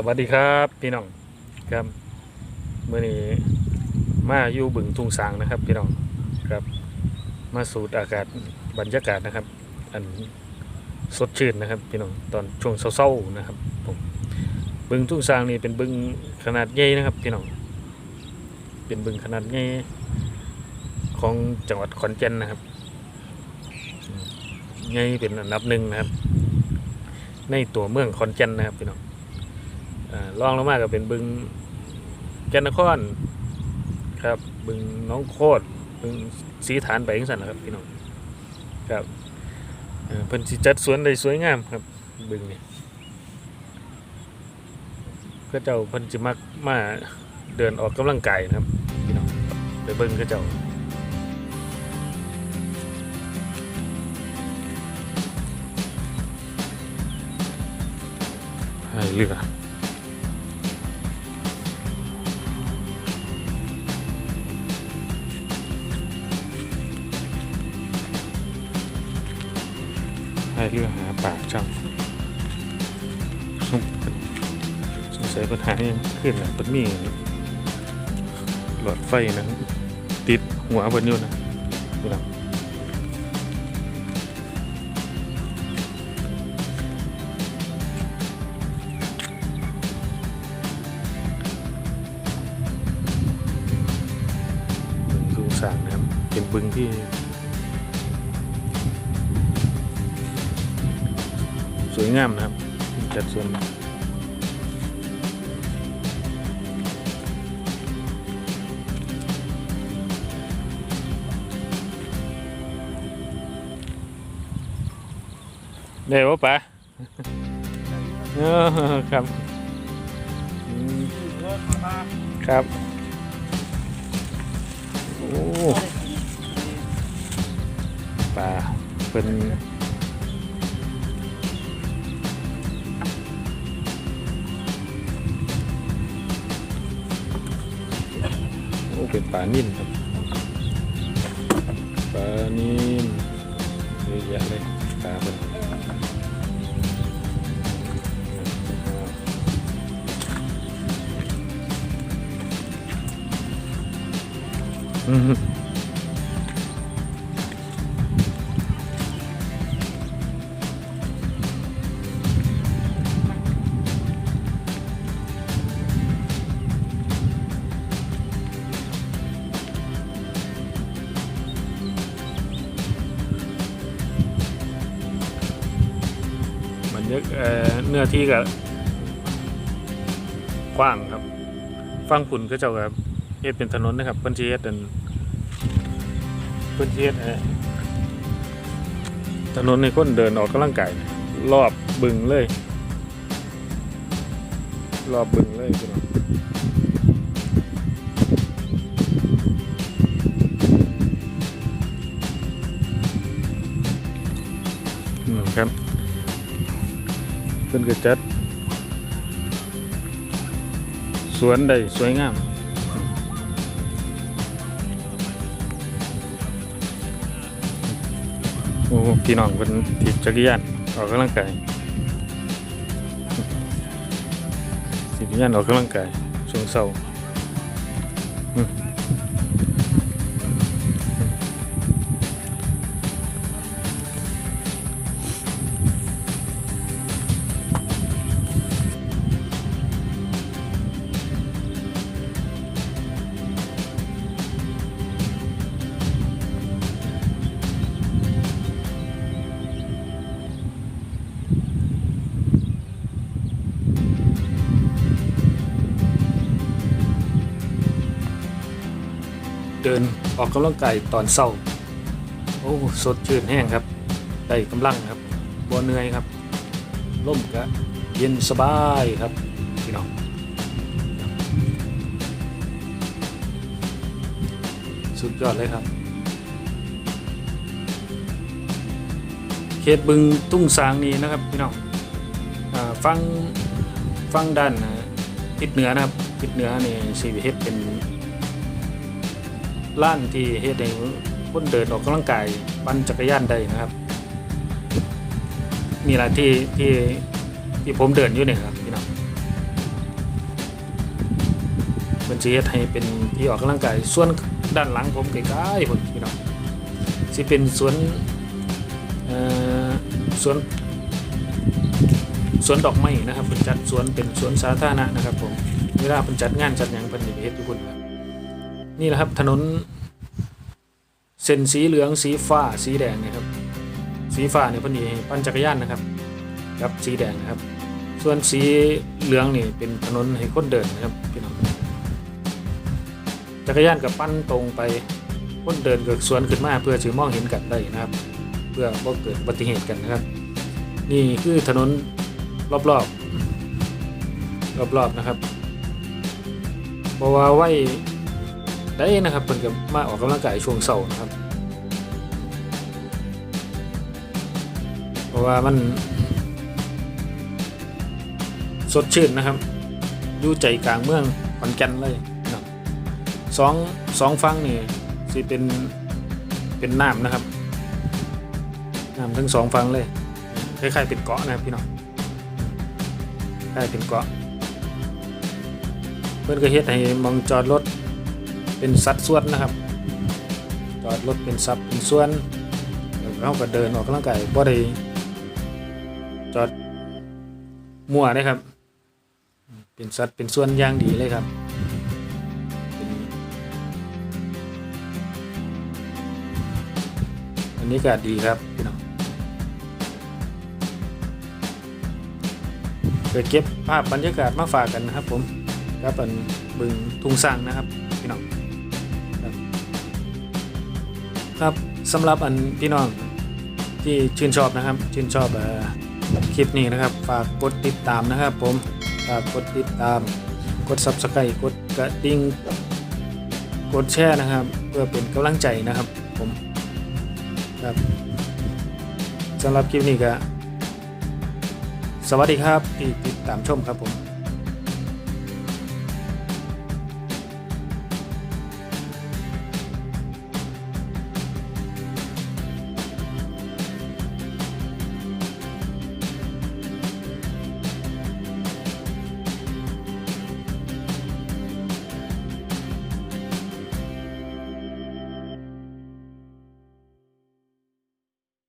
สวัสดีครับพี่น้องครับเมื่อนี้มาอยู่บึงทุ่งสางนะครับพี่น้องครับมาสูดอากาศบรรยากาศนะครับ อันสดชื่นนะครับพี่น้องตอนช่วงเศร้าๆนะครับผมบึงทุ่งสางนี่เป็นบึงขนาดใหญ่นะครับพี่น้องเป็นบึงขนาดใหญ่ของจังหวัดขอนแก่นนะครับใหญ่เป็นอันดับหนึ่งนะครับ ในตัวเมืองขอนแก่นนะครับพี่น้อง รองลงมาก็เป็นบึงแกนนครครับ บึงน้องโคดบึงสีฐานไปยังสันนะครับพี่น้องครับเอ่อเพิ่นสิจัดสวนได้สวยงามครับบึงนี่ก็เจ้าเพิ่นสิมักมาเดินออกกำลังกายนะครับพี่น้องไปเบิ่งก็เจ้าให้เรือ ให้เรือหาปลาจังสงสัยปัญหายังขึ้นแหละปันมีหลอดไฟนะติดหัวเพิ่นอยู่นะดูนะบึงทุ่งสางนะครับเป็นบึงที่ สวยงามนะครับ จัดสวนได้ปะปะเออครับอืมครับ โอ้ปลาเป็น เป็นปลานิ่นครับปลานิ่นเยอะแยะเลยปลาเป็นอืม เนื้อที่กับกว้างครับฟังปุ่นก็เจ้ากับเฮ็ดเป็นถนนนะครับเพิ่อนสิเฮ็ดเป็นเพิ่นสิเฮ็ดเอ่อถนนในคนเดินออกกำลังกายรอบบึงเลย รอบบึงเลยพี่น้องครับ เพิ่นก็จัด สวนได้สวยงามโอ้พี่น้องเป็นถีบจักรยานออกกำลังกายถีบจักรยานออกกำลังกายช่วงเสาร์ เดินออกกำลังกายตอนเช้าโอ้สดชื่นแห้งครับได้กำลังครับบ่เหนื่อยครับร่มก็เย็นสบายครับพี่น้องสุดยอดเลยครับ เขตบึงตุ้งสางนี้นะครับพี่น้องอฟังฟังด้านทิศเหนือนะครับทิศเหนือนี่สีเฮ็ดเป็น ล้านที่เฮ็ดให้คนเดินออกกำลังกายปั่นจักรยานได้นะครับนี่แหละที่ที่ที่ผมเดินอยู่เนี่ยครับพี่น้องเป็นสิเฮ็ดให้เป็นที่ออกกำลังกายส่วนด้านหลังผมใกล้ๆพุ่นพี่น้องสิเป็นสวนเอ่อสวนสวนดอกไม้นะครับเป็นจัดสวนเป็นสวนสาธารณะนะครับผมเวลาเป็นจัดงานจัดหยังเพิ่นเฮ็ดอยู่พุ่นครับ นี่แหละครับถนนเส้นสีเหลืองสีฟ้าสีแดงนะครับ สีฟ้าเนี่ยพอดีปั่นจักรยานนะครับกับสีแดงนะครับ ส่วนสีเหลืองนี่เป็นถนนให้คนเดินนะครับพี่น้องจักรยานกับปั้นตรงไปคนเดินก็สวนขึ้นมาเพื่อจะมองเห็นกันได้นะครับ เพื่อบ่เกิดอุบัติเหตุกันนะครับ นี่คือถนนรอบๆรอบๆนะครับเพราะว่าไว้ ได้นะครับเพิ่นก็มาออกกำลังกายช่วงเช้านะครับ เพราะว่ามัน สดชื่นนะครับอยู่ใจกลางเมืองขอนแก่นเลยนะสองสองฟังนี่สิเป็นเป็นน้ำนะครับน้ำทั้งสองฟังเลยคล้ายๆเป็นเกาะนะครับพี่น้องคล้ายเป็นเกาะเพื่อนก็เฮ็ดให้มองจอดรถ เป็นสัดส่วนนะครับ จอดรถเป็นสัดเป็นส่วนแล้วเราก็เดินออกกำลังกายบ่ได้จอดมั่วนะครับ เป็นสัดเป็นส่วนอย่างดีเลยครับอันนี้ก็ดีครับพี่น้องเกิดเก็บภาพบรรยากาศมาฝากกันนะครับผมครับอันบึงทุงสังนะครับพี่น้อง สำหรับอันพี่น้องที่ชื่นชอบนะครับ ชื่นชอบอคลิปนี้นะครับ ฝากกดติดตามนะครับ ผมฝากกดติดตาม กด subscribe กดกระดิ่งกดแชร์นะครับ เพื่อเป็นกำลังใจนะครับ ผมครับสำหรับคลิปนี้ก็สวัสดีครับที่ติดตามชมครับผม